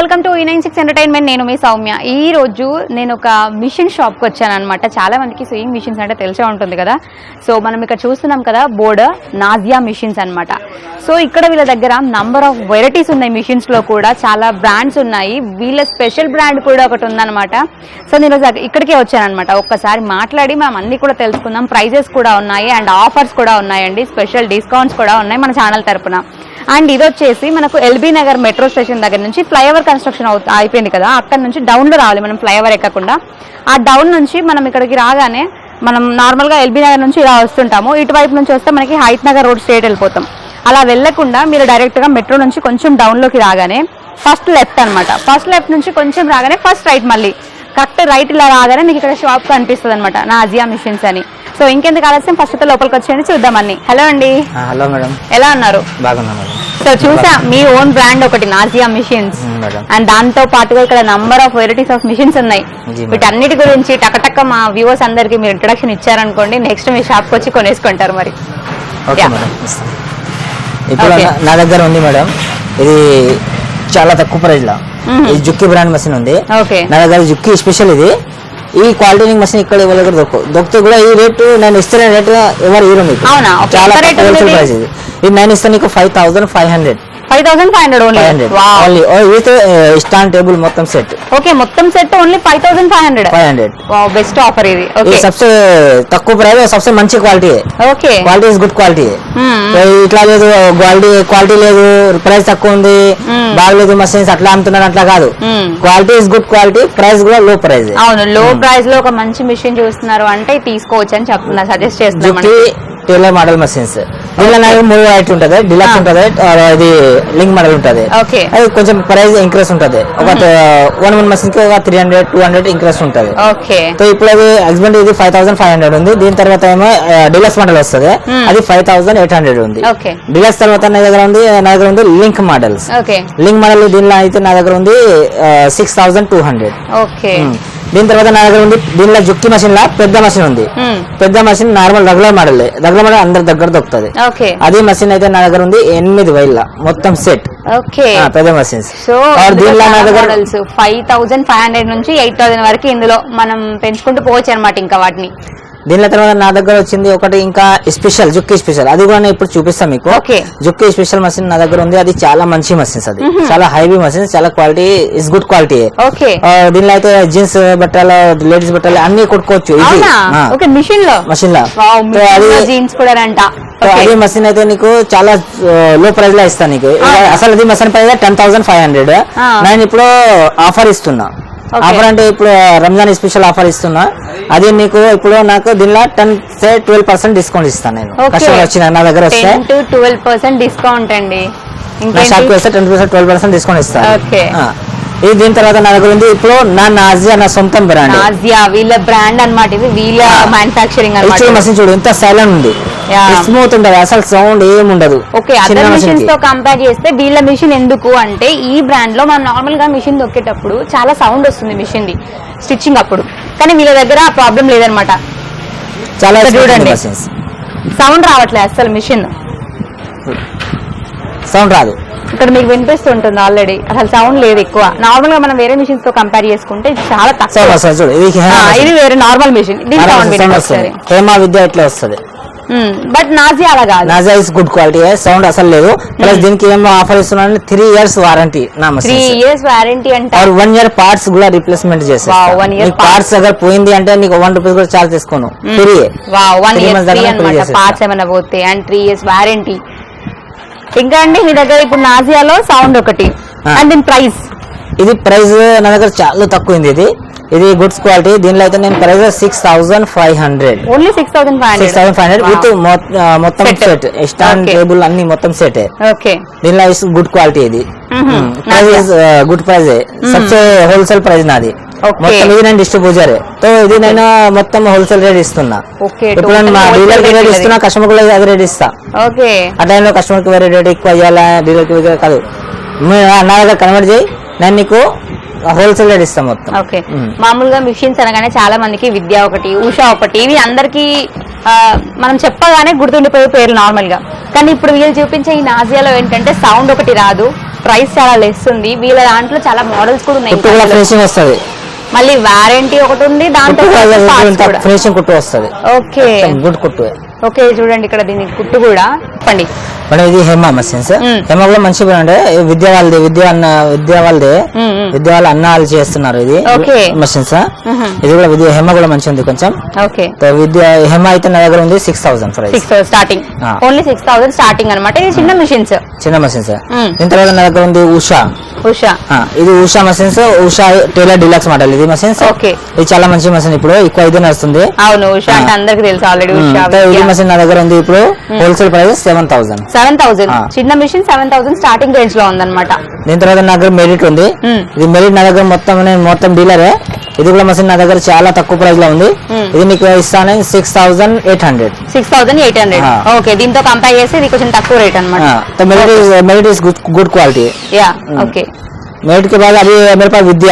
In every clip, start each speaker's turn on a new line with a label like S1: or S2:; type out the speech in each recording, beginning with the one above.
S1: Welcome to E nine six entertainment నేను మీ సౌమ్య. ఈ రోజు నేను ఒక మిషన్ షాప్కి వచ్చాను అనమాట చాలా మందికి స్వింగ్ మిషన్స్ అంటే తెలిసే ఉంటుంది కదా. సో మనం ఇక్కడ చూస్తున్నాం కదా బోర్డ్ నాజియా మిషన్స్ అన్నమాట. సో ఇక్కడ వీళ్ళ దగ్గర నంబర్ ఆఫ్ వెరైటీస్ ఉన్నాయి మిషన్స్లో కూడా. చాలా బ్రాండ్స్ ఉన్నాయి. వీళ్ళ స్పెషల్ బ్రాండ్ కూడా ఒకటి ఉందన్నమాట. సో నేను ఇక్కడికే వచ్చాను అనమాట ఒక్కసారి మాట్లాడి మనం అన్ని కూడా తెలుసుకుందాం. ప్రైజెస్ కూడా ఉన్నాయి. అండ్ ఆఫర్స్ కూడా ఉన్నాయండి. స్పెషల్ డిస్కౌంట్స్ కూడా ఉన్నాయి మన ఛానల్ తరపున. అండ్ ఇది వచ్చేసి మనకు ఎల్బీ నగర్ మెట్రో స్టేషన్ దగ్గర నుంచి ఫ్లైఓవర్ కన్స్ట్రక్షన్ అయిపోయింది కదా. అక్కడ నుంచి డౌన్లో రావాలి మనం ఫ్లైఓవర్ ఎక్కకుండా. ఆ డౌన్ నుంచి మనం ఇక్కడికి రాగానే మనం నార్మల్గా ఎల్బీ నగర్ నుంచి ఇలా వస్తుంటాము. ఇటువైపు నుంచి వస్తే మనకి హైట్ నగర్ రోడ్ స్ట్రేట్ వెళ్ళిపోతాం. అలా వెళ్ళకుండా మీరు డైరెక్ట్గా మెట్రో నుంచి కొంచెం డౌన్లోకి రాగానే ఫస్ట్ లెఫ్ట్ అనమాట ఫస్ట్ లెఫ్ట్ నుంచి కొంచెం రాగానే ఫస్ట్ రైట్ మళ్ళీ. కరెక్ట్ రైట్ ఇలా రాగానే మీకు ఇక్కడ షాప్ కనిపిస్తుంది అనమాట నా అజియా మిషన్స్ అని. సో ఇంకెందుకు ఆలస్యం? ఫస్ట్ అయితే లోపలికి వచ్చేయండి చూద్దామని హలో అండి.
S2: Hello madam.
S1: ఎలా ఉన్నారు?
S2: బాగున్నా మేడం.
S1: సో చూసా మీ ఓన్ బ్రాండ్ ఒకటి నాజియా మిషన్స్ అండ్ దాంతో పాటుగా ఇక్కడ number of varieties of machines ఉన్నాయి. వీటన్నిటి గురించి టకటక్క మా వ్యూవర్స్ అందరికి మీరు ఇంట్రడక్షన్ ఇచ్చారనుకోండి నెక్స్ట్ మీ షాప్కి వచ్చి కొనేసుకుంటారు మరి.
S2: ఇప్పుడు. నా- దగ్గర ఉంది మేడం. ఇది చాలా తక్కువ
S1: ప్రైస్లో.
S2: ఇది జుక్కి బ్రాండ్ మషిన్ ఉంది.
S1: ఓకే
S2: నా దగ్గర జుక్కి స్పెషల్ ఇది. ఈ క్వాలిటీ మషిన్ ఇక్కడ ఎవరి దగ్గర దొరకవు దొరికితే కూడా ఈ రేటు నేను ఇస్తున్న రేటు ఎవరు ఇవ్వరు మీకు. చాలా? ప్రైస్ ఇది నేను ఇస్తాను నీకు five thousand
S1: five hundred five thousand five
S2: hundred only only with stand table మొత్తం సెట్
S1: ఓకే మొత్తం set only five thousand five hundred
S2: five hundred
S1: best offer ఇది. ఓకే
S2: సబ్సే తక్కువ ప్రైస్ సబ్సే మంచి quality
S1: okay
S2: quality is good quality ఇట్లా లేదు quality quality లేదు ప్రైస్ తక్కువ ఉంది
S1: మ్మ్.
S2: బాగలేదు మషిన్స్ అట్లా అమ్ముతున్నారు అట్లా కాదు. Quality is good quality price కూడా లో ప్రైస్
S1: అవును లో ప్రైస్లో ఒక మంచి మిషన్ చూస్తున్నారు అంటే తీసుకోవచ్చు అని చెప్తున్నా సజెస్ట్ చేస్తున్నా
S2: టైలర్ మోడల్ మషిన్స్ దీనిలో నాకు మూడు ఉంటుంది డిలక్స్. ఉంటుంది ఇది లింక్ మోడల్ ఉంటుంది.
S1: ఓకే.
S2: అది కొంచెం ప్రైస్ ఇంక్రీస్ ఉంటుంది. ఒక వన్ వన్ మషిన్కి ఒక three hundred two hundred increase ఉంటుంది.
S1: ఓకే.
S2: సో ఇప్పుడు అది హస్బెండ్ ఇది ఫైవ్ థౌసండ్ ఫైవ్ హండ్రెడ్ ఉంది. దీని తర్వాత ఏమో డిలక్స్ మోడల్ వస్తుంది. అది ఫైవ్ థౌసండ్ ఎయిట్ హండ్రెడ్ ఉంది. డిలక్స్ తర్వాత నా దగ్గర ఉంది నా దగ్గర ఉంది లింక్ మోడల్స్ లింక్ మోడల్ దీనిలో అయితే నా దగ్గర ఉంది six thousand two hundred
S1: okay.
S2: దీని తర్వాత నా దగ్గర ఉంది దీనిలో జుక్కి మషిన్ లా పెద్ద మషిన్ ఉంది. పెద్ద machine normal regular model regular model అందరి దగ్గర దొరుకుతుంది.
S1: ఓకే.
S2: అదే మషిన్ అయితే నా దగ్గర ఉంది ఎనిమిది వేల మొత్తం సెట్
S1: ఓకే.
S2: పెద్ద మషిన్స్
S1: సో
S2: దీనిలో నా దగ్గర
S1: ఫైవ్ థౌసండ్ ఫైవ్ హండ్రెడ్ నుంచి ఎయిట్ థౌసండ్ వరకు ఇందులో మనం పెంచుకుంటూ పోవచ్చు అనమాట ఇంకా వాటిని.
S2: దీనిలో తర్వాత నా దగ్గర వచ్చింది ఒకటి ఇంకా స్పెషల్ జుక్కి స్పెషల్ అది కూడా నేను ఇప్పుడు చూపిస్తాను మీకు. జుక్కి స్పెషల్ మషిన్ నా దగ్గర ఉంది. అది చాలా మంచి మషిన్స్ అది. చాలా హైవీ మషిన్ చాలా క్వాలిటీ ఇస్ గుడ్ క్వాలిటీ దీనిలో అయితే జీన్స్ బట్టలు లేడీస్ బట్టలు అన్ని కొట్టుకోవచ్చు ఇది మిషన్లో?
S1: మషిన్లో. జీన్స్ కూడా
S2: అది మషిన్ అయితే నీకు చాలా లో ప్రైస్లో ఇస్తాను నీకు. అసలు అది machine price ten thousand five
S1: hundred.
S2: నేను ఇప్పుడు ఆఫర్ ఇస్తున్నా. ఆఫర్ అంటే ఇప్పుడు రంజాన్ స్పెషల్ ఆఫర్ ఇస్తున్నా. అది నీకు ఇప్పుడు నాకు దీనిలో టెన్ ట్వెల్వ్ పర్సెంట్ డిస్కౌంట్ ఇస్తాను నేను. కస్టమర్ వచ్చిన నా దగ్గర వస్తే.
S1: ట్వెల్వ్ పర్సెంట్ డిస్కౌంట్ అండి.
S2: నా షాప్కి
S1: ఇంకేంటి
S2: వస్తే ten percent twelve percent discount ఇస్తాను. ఇది దీని తర్వాత నా దగ్గర ఉంది. ఇప్పుడు నా నాజియా నా సొంతం బ్రాండ్
S1: నాజియా వీళ్ళ బ్రాండ్ అన్నమాట ఇది. వీళ్ళ మ్యానుఫాక్చరింగ్
S2: మషిన్ చూడు ఎంత సైలెంట్ ఉంది. స్మూత్ ఉంటది అసలు సౌండ్ ఏం ఉండదు.
S1: ఓకే
S2: చిన్న
S1: అదర్
S2: machine మిషన్స్కి.
S1: తో కంపేర్ చేస్తే వీళ్ళ మిషన్ ఎందుకు అంటే ఈ బ్రాండ్లో మనం నార్మల్గా మిషన్ దొక్కేటప్పుడు చాలా సౌండ్ వస్తుంది మిషన్ ది. స్టిచ్చింగ్ అప్పుడు. కానీ వీళ్ళ దగ్గర ఆ ప్రాబ్లం లేదనమాట.
S2: చాలా
S1: చూడండి. సౌండ్ రావట్లేదు అసలు మిషన్
S2: సౌండ్ రాదు.
S1: ఇక్కడ మీకు వినిపిస్తుంటుంది ఆల్రెడీ అసలు సౌండ్ లేదు ఎక్కువ. నార్మల్గా మనం వేరే మిషన్స్తో కంపేర్ చేసుకుంటే ఇది చాలా తక్కువ.
S2: ఇది
S1: ఇది వేరే నార్మల్ మిషన్ దీని సౌండ్
S2: హేమా విద్య ఇట్లా వస్తుంది?
S1: బట్ నాజీ అలా కాదు.
S2: Nazia is good quality sound అసలు లేదు. ప్లస్ దీనికి ఏమో ఆఫర్ ఇస్తున్నాను త్రీ ఇయర్స్ వారంటీ నా
S1: త్రీ ఇయర్స్ వారంటీ అంట
S2: వన్ ఇయర్ పార్ట్స్ కూడా రీప్లేస్మెంట్
S1: one year
S2: నీకు పార్ట్స్ అగర్ పోయింది అంటే నీకు వన్ రూపీస్ కూడా చార్జ్ తీసుకోను. Free
S1: one
S2: year.
S1: పార్ట్స్ ఏమైనా పోతే అండ్ త్రీ ఇయర్స్ వారంటీ ఇంకా అండి మీ దగ్గర ఇప్పుడు నాజియాలో సౌండ్ ఒకటి. అండ్ దీని ప్రైస్
S2: ఇది ప్రైస్ నా దగ్గర చాలా తక్కువ ఇది. ఇది గుడ్స్ క్వాలిటీ దీనిలో అయితే నేను price six thousand five hundred
S1: only six thousand five
S2: six thousand five hundred with మొత్తం.
S1: Set stand.
S2: టేబుల్ అన్ని మొత్తం సెట్
S1: ఓకే
S2: దీనిలో గుడ్ క్వాలిటీ ఇది. ప్రైస్ గుడ్ ప్రైస్ సబ్సే హోల్సేల్ ప్రైస్ నాది. మొత్తం ఇది నేను డిస్ట్రిబ్యూటర్తో ఇది నేను మొత్తం హోల్సేల్ రేట్ ఇస్తున్నా. ఇప్పుడు మా డీలర్కి రేట్ ఇస్తున్నా కస్టమర్కి అదే రేట్ ఇస్తా. ఆ టైంలో కస్టమర్కి వేరే రేట్ ఎక్కువ ఇవ్వాలా డీలర్కి కాదు. నా దగ్గర కన్వర్ట్ చేయి. నేను నీకు హోల్సేల్ రేట్ ఇస్తా మొత్తం.
S1: ఓకే.
S2: మ్మ్.
S1: మామూలుగా మిషన్స్ అనగానే చాలా మందికి విద్య ఒకటి ఉషా ఒకటి ఇవి అందరికి మనం చెప్పగానే గుర్తుండిపోయే పేర్లు నార్మల్గా కానీ ఇప్పుడు వీళ్ళు చూపించే ఈ నాజియాలో ఏంటంటే సౌండ్ ఒకటి రాదు ప్రైస్ చాలా లెస్ ఉంది. వీళ్ళ దాంట్లో చాలా మోడల్స్ కూడా ఉన్నాయి. మళ్ళీ వారంటీ ఒకటి ఉంది దాంతో
S2: ఫినిషింగ్ కుట్టు వస్తుంది.
S1: ఓకే.
S2: గుడ్ కుట్టు
S1: ఓకే చూడండి ఇక్కడ దీని కుట్టు కూడా. చెప్పండి.
S2: మేడం ఇది హేమ మషిన్స్. హేమ కూడా మంచి బ్రాండ్ విద్య వాళ్ళది విద్య అన్న విద్య వాళ్ళది. విద్య వాళ్ళ అన్న వాళ్ళు చేస్తున్నారు ఇది. మషిన్స్. ఇది కూడా విద్య హేమ కూడా మంచి ఉంది కొంచెం. విద్య హేమ అయితే నా దగ్గర ఉంది six
S1: thousand price
S2: starting.
S1: Only six thousand starting అనమాట ఇది చిన్న మిషన్స్
S2: చిన్న మషిన్స్. దీని తర్వాత నా దగ్గర ఉంది ఉషా.
S1: ఉషా.
S2: ఇది Usha machines Usha tailor deluxe model. ఇది మషిన్స్
S1: Okay.
S2: ఇది చాలా మంచి మషిన్ ఇప్పుడు ఎక్కువ ఇది నడుస్తుంది.
S1: అవును ఉషా అంటే అందరికి తెలుసు ఆల్రెడీ ఉషా
S2: ఇది మషిన్ నా దగ్గర ఉంది ఇప్పుడు. Wholesale price seven
S1: thousand seven
S2: thousand.
S1: చిన్న మిషన్ సెవెన్ థౌసండ్ స్టార్టింగ్ రేంజ్లో ఉందన్నమాట.
S2: దీని తర్వాత నా దగ్గర మెరిట్ ఉంది. ఇది మెరిట్ నా దగ్గర మొత్తం నేను మొత్తం డీలరే ఇది కూడా మసీన్ నా దగ్గర చాలా తక్కువ ప్రైస్లో ఉంది
S1: hmm.
S2: ఇది మీకు ఇస్తాను six thousand eight
S1: hundred six thousand eight
S2: hundred
S1: okay దీంతో కంపేర్ చేస్తే ఇది కొంచెం తక్కువ రేట్ అనమాట
S2: గుడ్ క్వాలిటీ
S1: యా ఓకే
S2: మెరిట్కి బాగా అది मेरे पास విద్య.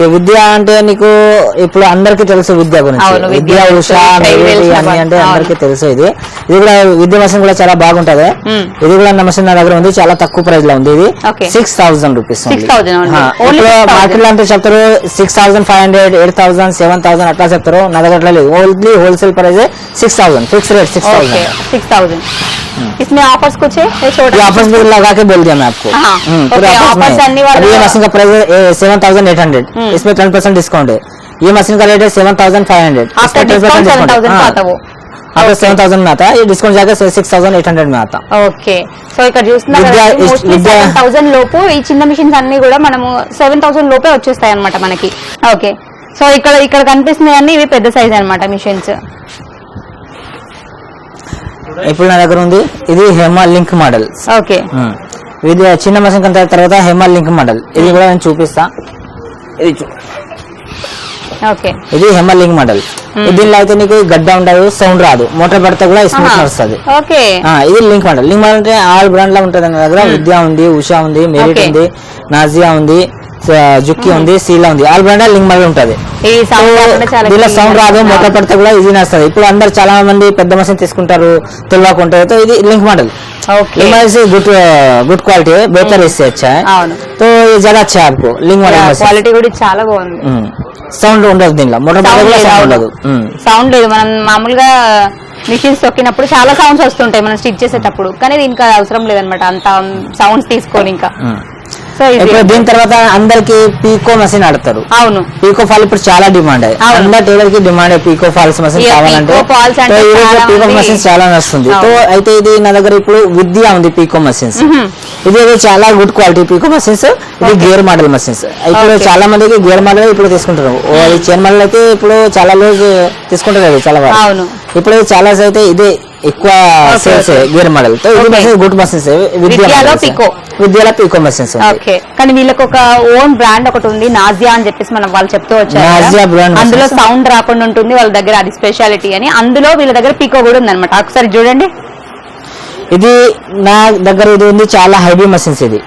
S2: ఈ విద్య అంటే నీకు ఇప్పుడు అందరికి తెలుసు విద్య గురించి.
S1: విద్య
S2: ఉష అంటే అందరికి తెలుసు ఇది. ఇది కూడా విద్య మెషిన్ కూడా చాలా బాగుంటది. ఇది కూడా మషన్ నా దగ్గర ఉంది చాలా తక్కువ ప్రైస్లో ఉంది ఇది. సిక్స్ థౌసండ్ రూపీస్ మార్కెట్లో అంటే చెప్తారు six thousand five hundred eight thousand seven thousand అట్లా చెప్తారు. నా దగ్గర లేదు. Only wholesale price six thousand fix rate
S1: six
S2: thousand
S1: six thousand इसमें ऑफर्स कुछ है ये छोटा
S2: ये ऑफर्स भी लगा के बोल दिया मैं आपको
S1: हाँ,
S2: हम्म,
S1: ओके,
S2: पूरे ऑफर्स
S1: ऑफर्स
S2: में।
S1: अन्य वाला-
S2: अभी ये मशीन का price seven thousand eight hundred
S1: हम्म।
S2: इसमें टेन परसेंट डिस्काउंट है ये मशीन का रेट है seven thousand five hundred
S1: after discount seven thousand का आता वो
S2: आफ्टर सेवन थाउजेंड में आता है ये डिस्काउंट जाकर सिक्स थाउजेंड एट हंड्रेड में आता
S1: ఓకే సో ఇక్కడ చూస్తున్నారు
S2: విద్యా-
S1: మోస్ట్లీ
S2: విద్యా-
S1: సెవెన్ థౌసండ్ లోపు ఈ చిన్న మిషన్స్ అన్ని కూడా మనము సెవెన్ థౌసండ్ లోపే వచ్చేస్తాయి అనమాట మనకి ఓకే సో ఇక్కడ ఇక్కడ కనిపిస్తున్నాయి అన్ని ఇవి పెద్ద సైజ్ అన్నమాట మిషన్స్
S2: ఇప్పుడు నా దగ్గర ఉంది? ఇది హేమా లింక్ మోడల్.
S1: ఓకే.
S2: ఇది చిన్న మशीन కంటే తర్వాత హేమా లింక్ మోడల్. ఇది కూడా నేను చూపిస్తా. ఇది
S1: ఓకే.
S2: ఇది హేమా లింక్ మోడల్. దీనిలో అయితే నీకు గడ్డ ఉండదు సౌండ్ రాదు. మోటార్ పడితే కూడా స్మూత్ ఆ, ఇది లింక్ మోడల్. లింక్ మోడల్ అంటే ఆల్ బ్రాండ్లో ఉంటుంది దగ్గర. విద్య ఉంది ఉషా ఉంది మెరిట్. ఉంది నాజియా ఉంది. జుక్కి ఉంది సీలా ఉంది. ఆల్ బ్రాండ్ లింక్ మళ్ళీ ఉంటుంది. దీనిలో సౌండ్ రాదు మొక్క పడితే కూడా ఈజీ వస్తుంది ఇప్పుడు అందరు చాలా మంది పెద్ద మసీన్ తీసుకుంటారు తెలియకుంటారు ఇది link model. Link
S1: model
S2: good quality better ఇస్తే వచ్చా? తో జర వచ్చా లింక్
S1: క్వాలిటీ కూడా చాలా బాగుంది.
S2: సౌండ్ ఉండదు దీనిలో. మొట్ట సౌండ్ ఉండదు.
S1: సౌండ్ లేదు. మనం మామూలుగా మిషన్స్ తొక్కినప్పుడు చాలా సౌండ్స్ వస్తుంటాయి. మనం స్టిచ్ చేసేటప్పుడు. కానీ ఇంకా అవసరం లేదనమాట అంత um, సౌండ్స్ తీసుకొని ఇంకా సో
S2: ఇప్పుడు దీని తర్వాత అందరికి పీకో మషిన్ ఆడతారు.
S1: అవును.
S2: పీకో ఫాల్ ఇప్పుడు చాలా డిమాండ్ అయ్యి
S1: అవును.
S2: అందరు టైలర్కి డిమాండ్ పీకో ఫాల్స్ మషిన్ కావాలంటే. పీకో మషిన్ చాలా నడుస్తుంది. సో అయితే ఇది నా దగ్గర ఇప్పుడు విద్య ఉంది పీకో మషిన్స్ ఇది చాలా గుడ్ క్వాలిటీ పీకో మషిన్స్ ఇది గేర్ మోడల్ మషిన్స్ ఇప్పుడు. చాలా మందికి గేర్ మోడల్ ఇప్పుడు తీసుకుంటారు. చైన్ మోడల్ అయితే ఇప్పుడు చాలా రోజు తీసుకుంటారు అది చాలా ఇప్పుడు చాలా అయితే ఇదే ఎక్కువ సేల్స్. గేర్ మోడల్తో ఇది. మషిన్స్ గుడ్ మషిన్స్
S1: విద్యలో Pico.
S2: విద్యలో పీకో మషిన్స్
S1: ఓకే కానీ వీళ్ళకి ఒక ఓన్ బ్రాండ్ ఒకటి ఉంది నాజియా అని చెప్పేసి మనం వాళ్ళు చెప్తూ వచ్చారు అందులో. సౌండ్ రాకుండా ఉంటుంది వాళ్ళ దగ్గర అది స్పెషాలిటీ అని. అందులో వీళ్ళ దగ్గర పీకో కూడా ఉందన్నమాట. ఒకసారి చూడండి.
S2: ఇది నా దగ్గర ఇది ఉంది చాలా హైవీ మషిన్స్ ఇది.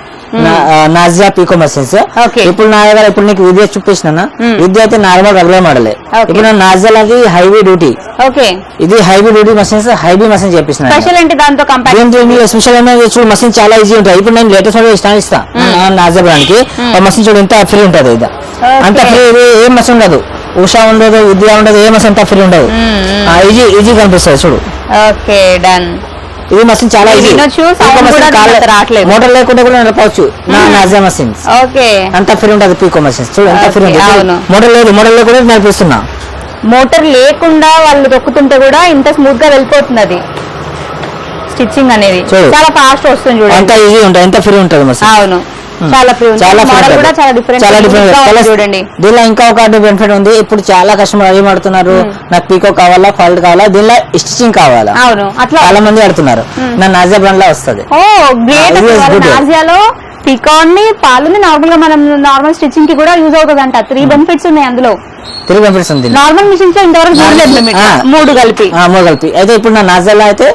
S2: నా- ఆ, నాజియా పీకో మషిన్స్.
S1: Okay.
S2: ఇప్పుడు నా దగ్గర ఇప్పుడు నీకు విద్య చూపించిన
S1: Hmm.
S2: విద్య అయితే నార్మల్ రెగ్యులర్ మోడలే. ఇప్పుడు నాజియా అది హైవీ డ్యూటీ
S1: ఓకే
S2: ఇది heavy duty machines heavy machine చేపించిన
S1: స్పెషల్ ఏంటి దాంతో కంపేర్
S2: దీంతో స్పెషల్ ఏమైనా చూడు మషిన్ చాలా ఈజీ ఉంటుంది ఇప్పుడు నేను లేటెస్ట్ మోడల్ ఇస్తాను ఇస్తా. నాజియా బ్రాండ్కి. ఆ మషిన్ చూడు ఎంత ఫ్రీ ఉంటుంది ఇది. అంత. ఫ్రీ ఏం మషిన్ ఉండదు. ఉషా ఉండదు విద్య ఉండదు ఏ మషిన్ అంత ఫ్రీ ఉండదు. ఈజీ ఈజీ కనిపిస్తుంది చూడు.
S1: ఓకే డన్
S2: ఇది మషిన్ చాలా ఈజీ
S1: రావట్లేదు.
S2: మోటార్ లేకుండా కూడా నడపవచ్చు నా నాజియా మషిన్స్
S1: ఓకే
S2: అంత ఫ్రీ ఉంటుంది పీకో మషిన్స్ చూడు ఎంత ఫ్రీ. ఉంటుంది. మోటార్ లేదు మోటార్ లేకుండా నడిపిస్తున్నా
S1: మోటార్ లేకుండా వాళ్ళు తొక్కుతుంటే కూడా ఇంత స్మూత్గా వెళ్ళిపోతుంది అది స్టిచ్చింగ్ అనేది. చాలా ఫాస్ట్ వస్తుంది
S2: అంత
S1: చూడండి
S2: ఈజీ ఉంటుంది ఎంత ఫ్రీ ఉంటుంది
S1: అవును. చాలా ఫ్రీ
S2: చాలా.
S1: కూడా చాలా డిఫరెంట్
S2: చాలా డిఫరెంట్
S1: చూడండి.
S2: దీనిలో ఇంకా ఒక బెనిఫిట్ ఉంది. ఇప్పుడు చాలా కస్టమర్ ఏం ఆడుతున్నారు నాకు పీకో కావాలా ఫాల్ట్ కావాలా? దీనిలో స్టిచింగ్ కావాలా?
S1: అవును. అట్లా
S2: చాలా మంది ఆడుతున్నారు నా నాజియా బ్రాండ్లో వస్తుంది.
S1: ఓ గ్రేట్. నాజియాలో పికాన్ని పాలుని నార్మల్గా మనం నార్మల్ స్టిచ్చింగ్కి కూడా యూజ్ అవుతుంది అంట త్రీ బెనిఫిట్స్ ఉన్నాయి అందులో.
S2: తిరిగి బెనిఫిట్స్ ఉంది.
S1: నార్మల్ మిషన్స్లో ఇంతవరకు. మూడు కలిపి.
S2: మూడు కలిపి. అయితే ఇప్పుడు నా నాజియాలో అయితే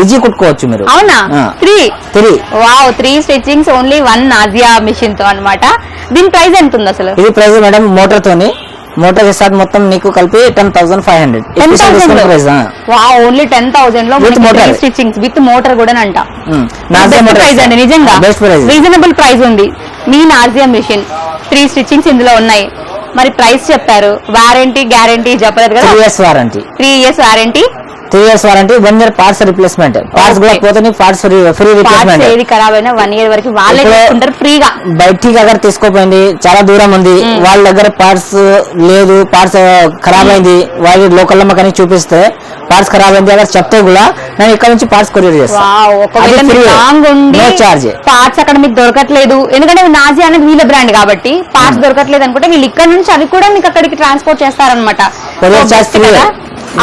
S2: ఈజీ కుట్టుకోవచ్చు మీరు.
S1: అవునా. త్రీ
S2: తిరిగి
S1: wow three stitchings only one Nazia మిషన్తో అన్నమాట. దీని ప్రైస్ ఎంత ఉంది అసలు?
S2: ఇది ప్రైస్ మేడం మోటార్ తోని మోటార్కి స్టార్ట్ మొత్తం నీకు కలిపి
S1: ten
S2: thousand
S1: five hundred only ten థౌసండ్లో?
S2: With motor.
S1: Stitchings with motor కూడా అంట ప్రైస్ అండి నిజంగా.
S2: బెస్ట్ ప్రైస్
S1: రీజనబుల్ ప్రైస్ ఉంది. మీ నాజియా మిషన్ త్రీ స్టిచ్చింగ్స్ ఇందులో ఉన్నాయి. మరి ప్రైస్ చెప్పారు. వారంటీ గ్యారంటీ చెప్పలేదు కదా?
S2: Three years warranty
S1: three years warranty
S2: three years warranty one year parts replacement parts కూడా. పోతే పార్ట్స్ ఫ్రీ రిప్లేస్మెంట్
S1: ఏది ఖరాబ్ అయినా వన్ ఇయర్ వరకు వాళ్ళే తీసుకుంటారు ఫ్రీగా
S2: బయటికి దగ్గర తీసుకోపోయింది చాలా దూరం ఉంది. వాళ్ళ దగ్గర పార్ట్స్ లేదు పార్ట్స్ ఖరాబ్ అయింది. వాళ్ళ లోకల్ కానీ చూపిస్తే పార్ట్స్ ఖరాబ్ అయింది అక్కడ చెప్తే కూడా నేను ఇక్కడ నుంచి పార్ట్స్ కొరియర్ చేస్తాను.
S1: పార్ట్స్ అక్కడ మీకు దొరకట్లేదు. ఎందుకంటే నాజీ అనేది వీళ్ళ బ్రాండ్ కాబట్టి పార్ట్స్ దొరకట్లేదు అనుకుంటే వీళ్ళు ఇక్కడ నుంచి అవి కూడా మీకు అక్కడికి ట్రాన్స్పోర్ట్ చేస్తారనమాట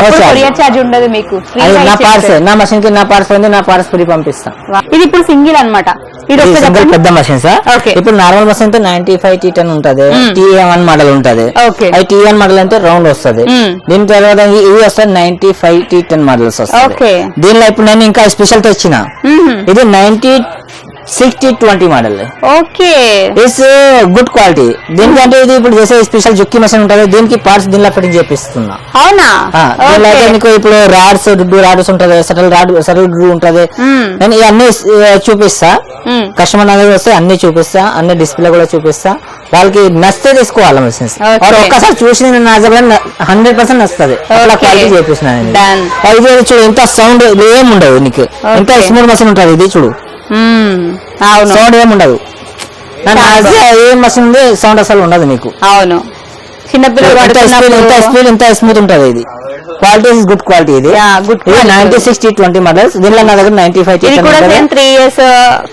S1: కొరియర్ ఉండదు మీకు
S2: నా
S1: ఇచ్చేస్తారు.
S2: నా మషిన్కి నా పార్ట్స్ ఉంది నా పార్ట్స్ ఫ్రీ పంపిస్తాను
S1: వా. ఇది ఇప్పుడు సింగిల్ అన్నమాట ఇది
S2: ఇది
S1: ఒకసారి
S2: సింగిల్. పెద్ద మషిన్ సార్. ఇప్పుడు నార్మల్ మషిన్తో నైన్టీ ఫైవ్ టీ టెన్ ఉంటది. టీ వన్ మోడల్ ఉంటది. అది టీ వన్ మోడల్ అంటే రౌండ్ వస్తది. దీని తర్వాత ఇవి వస్తాయి ninety five T ten models వస్తాయి. దీనిలో ఇప్పుడు నేను ఇంకా స్పెషల్తో ఇచ్చిన
S1: మ్మ్.
S2: ఇది ninety sixty twenty model
S1: okay
S2: it's good quality దీనికంటే ఇది ఇప్పుడు చేసే స్పెషల్ జుక్కి మషిన్ ఉంటుంది దీనికి పార్ట్స్ దీనిలో ఫిట్టింగ్ చేపిస్తున్నా
S1: అవునా
S2: దీనిలో. మీకు ఇప్పుడు రాడ్స్ డుడ్డు రాడ్స్ ఉంటది సటల్ రాడ్ సటల్ డుడ్డు ఉంటది. నేను ఇవన్నీ ఆ, చూపిస్తా. కస్టమర్ దగ్గర వస్తే అన్ని చూపిస్తా అన్ని డిస్ప్లే కూడా చూపిస్తా వాళ్ళకి నచ్చితే తీసుకోవాలి మెషిన్స్
S1: Okay.
S2: ఒక్కసారి చూసి నా హండ్రెడ్ పర్సెంట్
S1: Okay.
S2: క్వాలిటీ చేపిస్తున్నా నేను
S1: Done.
S2: ఇది చూడు ఎంత సౌండ్ ఏం ఉండదు నీకు ఎంత
S1: Okay.
S2: స్మూత్ మషిన్ ఉంటుంది ఇది చూడు.
S1: అవును.
S2: సౌండ్ ఏం ఉండదు. ఏ ఉంది సౌండ్ అసలు ఉండదు నీకు.
S1: అవును. చిన్నపిల్లలు
S2: ఇంత స్మూత్ ఉంటుంది ఇది. క్వాలిటీ ఇస్ గుడ్ క్వాలిటీ ఇది. నైన్టీ సిక్స్టీ ట్వంటీ మోడల్స్ దీనిలో నా దగ్గర
S1: ninety five three years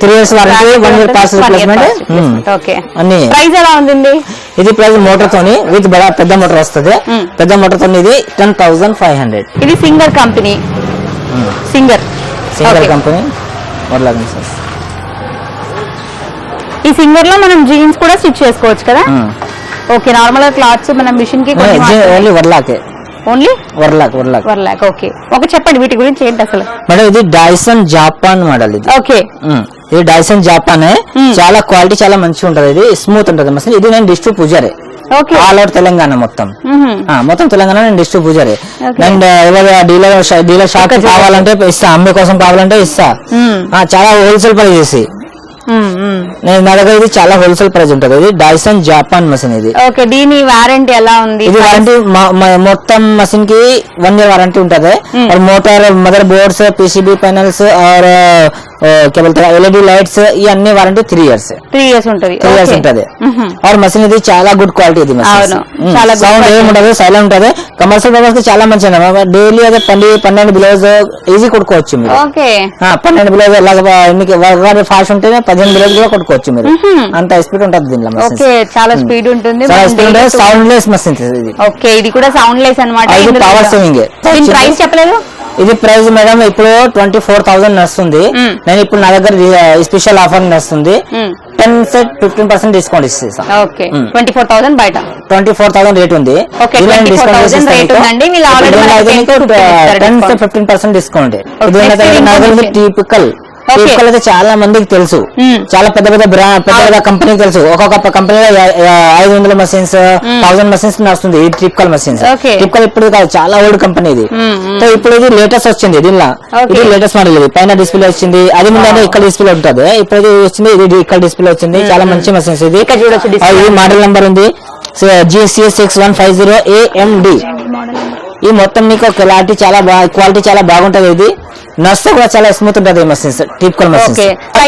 S2: three years warranty one year parts replacement
S1: okay
S2: అన్ని.
S1: ప్రైస్ ఎలా ఉంది
S2: ఇది ప్రైస్ మోటార్ తోని విత్ పెద్ద మోటార్ వస్తుంది.
S1: Hmm.
S2: పెద్ద మోటార్ తోని ఇది టెన్ థౌసండ్ ఫైవ్ హండ్రెడ్
S1: ఇది Singer company
S2: Singer
S1: Okay.
S2: Company sir
S1: ఈ సింగర్లో మనం జీన్స్ కూడా స్టిచ్ చేసుకోవచ్చు కదా. ఓకే నార్మల్గా క్లాత్స్ మన మిషన్కి
S2: only వర్లాకే
S1: only?
S2: Overlock overlock
S1: one lock okay. ఒక చెప్పండి వీటి గురించి ఏంటి అసలు?
S2: మేడం ఇది డైసన్ జాపాన్ మోడల్ ఇది.
S1: ఓకే.
S2: ఇది డైసన్ జాపాన్ చాలా క్వాలిటీ చాలా మంచిగా ఉంటది ఇది. స్మూత్ ఉంటది మసలు ఇది నేను డిస్ట్రిక్ట్ పూజారే. ఆల్ ఓవర్ తెలంగాణ మొత్తం. మొత్తం తెలంగాణ నేను డిస్ట్రిక్ట్ పూజారే. అండ్ ఎవరు డీలర్ డీలర్ షాప్ కావాలంటే ఇస్తా. అమ్మే కోసం కావాలంటే ఇస్తా. చాలా హోల్సేల్ ప్రైస్ చేసి. నేను నా దగ్గర ఇది చాలా హోల్సేల్ ప్రైజ్ ఉంటది. ఇది డైసన్ జాపాన్ మసిన్ ఇది.
S1: ఓకే దీని వారంటీ ఎలా ఉంది?
S2: ఇది వారంటీ మొత్తం మసిన్కి వన్ ఇయర్ వారంటీ ఉంటది. Motor mother boards PCB panels or क्या बोलते हैं एलईडी లైట్స్ ఇవన్నీ warranty three years
S1: three years ఉంటుంది
S2: త్రీ ఇయర్స్
S1: Okay.
S2: ఉంటది
S1: మ్మ్.
S2: और మషిన్ ఇది చాలా గుడ్ క్వాలిటీ ఇది
S1: అవును. చాలా good
S2: సౌండ్
S1: quality.
S2: ఏమి ఉండదు సైలెంట్ ఉంటది కమర్షియల్ పర్పస్ కి చాలా మంచిది డైలీ అదే పన్నెండు పన్నెండు బ్లౌజ్ ఈజీ కొట్టుకోవచ్చు మీరు
S1: ఓకే
S2: ఆ, పన్నెండు బ్లౌజ్ ఎలాగ మీకు వర్క్ ఫాస్ట్ ఉంటేనే పదిహేను బ్లౌజ్ కూడా కొట్టుకోవచ్చు మీరు
S1: మ్మ్.
S2: అంత స్పీడ్ ఉంటుంది దీనిలో machines.
S1: ఓకే చాలా స్పీడ్ ఉంటుంది
S2: చాలా
S1: మనం
S2: స్పీడ్
S1: daily
S2: ఉంటుంది
S1: to-
S2: సౌండ్ లెస్ మషిన్ ఇది
S1: ఓకే ఇది కూడా సౌండ్ లెస్ అనమాట
S2: ఇది పవర్ సేవింగ్
S1: దీని ప్రైస్ చెప్పలేదు
S2: ఇది ప్రైస్ మేడం ఇప్పుడు ట్వంటీ ఫోర్ థౌసండ్ నడుస్తుంది. నేను ఇప్పుడు నా దగ్గర స్పెషల్ ఆఫర్ నడుస్తుంది. Ten set fifteen percent discount ఇస్తాను మ్మ్.
S1: ట్వంటీ ఫోర్ థౌసండ్ బయట
S2: ట్వంటీ ఫోర్ థౌసండ్ రేట్ ఉంది
S1: Okay, 24,000 rate ఉందండి. వీళ్ళు already మనకి 10 to 15 ఇస్తారు
S2: ten
S1: discount. Fifteen
S2: percent
S1: discount.
S2: Typical అయితే చాలా మందికి తెలుసు.
S1: మ్మ్.
S2: చాలా పెద్ద పెద్ద బ్రాండ్ పెద్ద పెద్ద కంపెనీకి తెలుసు. ఒక్కొక్క కంపెనీలో ఐదు వందల మషిన్స్ థౌసండ్ మషిన్స్ నడుస్తుంది ఈ ట్రిప్కల్ మషిన్స్. ట్రిప్కల్ ఇప్పుడు కాదు చాలా ఓల్డ్ కంపెనీ ఇది.
S1: మ్మ్, మ్మ్.
S2: సో ఇప్పుడు ఇది లేటెస్ట్ వచ్చింది దీనిలో. ఇది లేటెస్ట్ మోడల్ ఇది. పైన డిస్ప్లే వచ్చింది. అది ముందు అంటే ఇక్కడ డిస్ప్లే ఉంటుంది. ఇప్పుడు ఇది వచ్చింది ఇది ఇక్కడ డిస్ప్లే వచ్చింది. చాలా మంచి మషిన్స్ ఇది. ఇది మోడల్ నెంబర్ ఉంది. GCS six one five zero AMD ఈ మొత్తం మీకు క్వాలిటీ చాలా బాగా క్వాలిటీ చాలా బాగుంటది ఇది నష్ట కూడా చాలా స్మూత్ ఉంటది మషిన్స్ టిపికల్ మషిన్స్?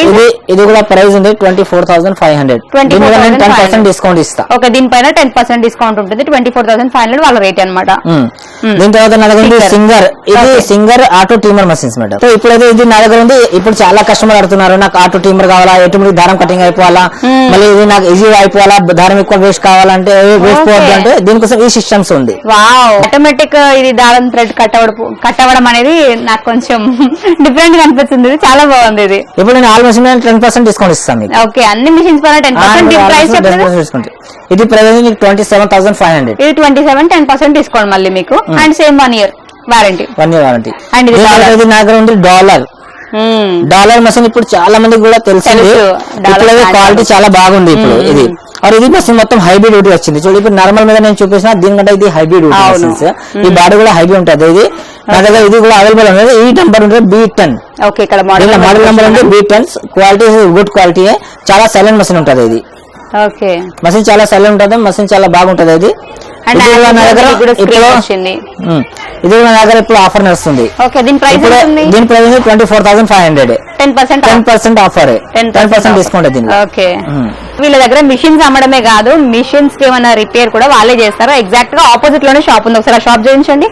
S2: ఇది ఇది కూడా ప్రైస్ ఉంది twenty four thousand five hundred
S1: 24,500.
S2: Ten percent discount ఇస్తా
S1: ఓకే దీనిపైన టెన్ పర్సెంట్ డిస్కౌంట్ ఉంటుంది twenty four thousand five hundred వాళ్ళ రేట్ అనమాట
S2: ఉమ్.
S1: ఉమ్.
S2: దీని తర్వాత నా దగ్గర. సింగర్ ఇది. Singer auto trimmer machines madam so ఇప్పుడైతే ఇది నా దగ్గర ఉంది ఇప్పుడు చాలా కస్టమర్ అడుగుతున్నారు నాకు ఆటో టీమర్ కావాలా ఎటువంటి దారం కటింగ్ అయిపోవాలా
S1: Hmm.
S2: మళ్ళీ ఇది నాకు ఈజీ అయిపోవాలా దారం ఎక్కువ వేస్ట్ కావాలంటే వేస్ట్ పోవద్దు. అంటే దీనికోసం ఈ సిస్టమ్స్ ఉంది
S1: వావ్ ఆటోమేటిక్ ఇది దారం థ్రెడ్ కట్ అవ్వడం కట్ అవ్వడం అనేది నాకు కొంచెం డిఫరెంట్గా అనిపిస్తుంది ఇది చాలా బాగుంది ఇది.
S2: ఇప్పుడు నేను ఆల్మోస్ట్ టెన్ పర్సెంట్ డిస్కౌంట్ ఇస్తాను మీకు.
S1: ఓకే అన్ని మిషన్స్ పైన టెన్ పర్సెంట్ ప్రైస్ చెప్పలేదు
S2: 10% discount. ఇది ప్రైస్ మీకు twenty seven thousand five hundred
S1: ఇది twenty seven ten percent discount మళ్ళీ మీకు. And same one year warranty
S2: one year warranty
S1: And ఇది
S2: నా దగ్గర ఉంది డాలర్ డాలర్ మషిన్ ఇప్పుడు చాలా మందికి కూడా
S1: తెలుసు.
S2: క్వాలిటీ చాలా బాగుంది ఇప్పుడు. ఇది. और ఇది మస్తు మొత్తం హైబ్రిడ్ డ్యూటీ వచ్చింది. చూడు ఇప్పుడు నార్మల్ మీద నేను చూపించిన దీనికంటే ఇది హైబ్రిడ్. ఈ బాడీ కూడా హైబ్రిడ్ ఉంటుంది. ఇది నా దగ్గర ఇది కూడా అవైలబుల్ ఉంది. ఈ నెంబర్ ఉంటుంది బి టెన్
S1: ఓకే ఇక్కడ
S2: మోడల్ నెంబర్ ఉంది B tens quality good quality చాలా సైలెంట్ మషిన్ ఉంటుంది ఇది.
S1: ఓకే.
S2: మషిన్ చాలా సైలెంట్ ఉంటుంది. మషిన్ చాలా బాగుంటుంది ఇది. ఇది నా దగ్గర ఇప్పుడు ఆఫర్ నడుస్తుంది.
S1: ఓకే దీని
S2: price twenty
S1: four thousand
S2: five hundred ten percent offer ten percent
S1: discount
S2: um.
S1: వీళ్ళ దగ్గర మిషన్స్ అమ్మడమే కాదు మిషన్స్కి ఏమైనా రిపేర్ కూడా వాళ్ళే చేస్తారు. ఎగ్జాక్ట్గా ఆపోజిట్లోనే షాప్ ఉంది. ఒకసారి ఆ షాప్ చూపించండి